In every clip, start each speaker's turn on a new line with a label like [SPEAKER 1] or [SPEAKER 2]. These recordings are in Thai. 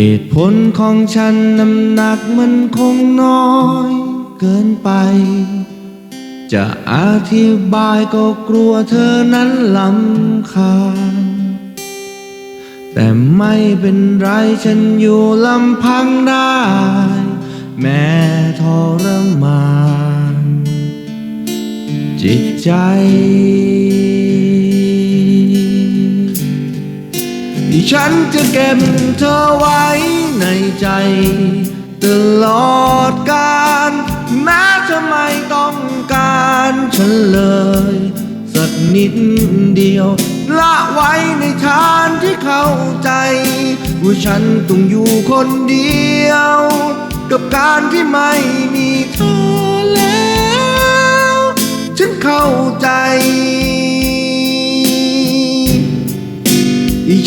[SPEAKER 1] เหตุผลของฉันน้ำหนักมันคงน้อยเกินไป จะอธิบายก็กลัวเธอนั้นลำคาญ แต่ไม่เป็นไรฉันอยู่ลำพังได้ แม้ทรมาน จิตใจ ที่ฉันจะเก็บเธอไว้ในใจ ตลอดกาลแม้จะไม่ต้องการฉันเลย สักนิดเดียว ละไว้ในทานที่เข้าใจ ว่าฉันต้องอยู่คนเดียว กับการที่ไม่มีเธอแล้ว ฉันเข้าใจ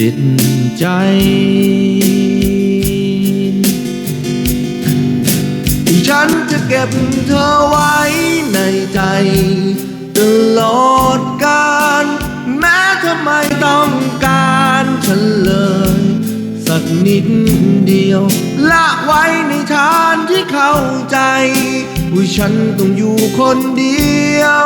[SPEAKER 1] จิตใจ ฉันจะเก็บเธอไว้ในใจ ตลอดกาลแม้เธอไม่ต้องการฉันเลย สักนิดเดียว ละไว้ในทานที่เข้าใจว่าฉันต้องอยู่คนเดียว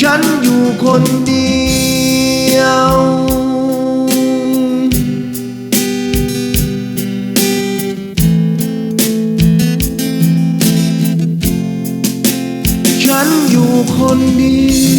[SPEAKER 1] ฉันอยู่คนเดียว ฉันอยู่คนเดียว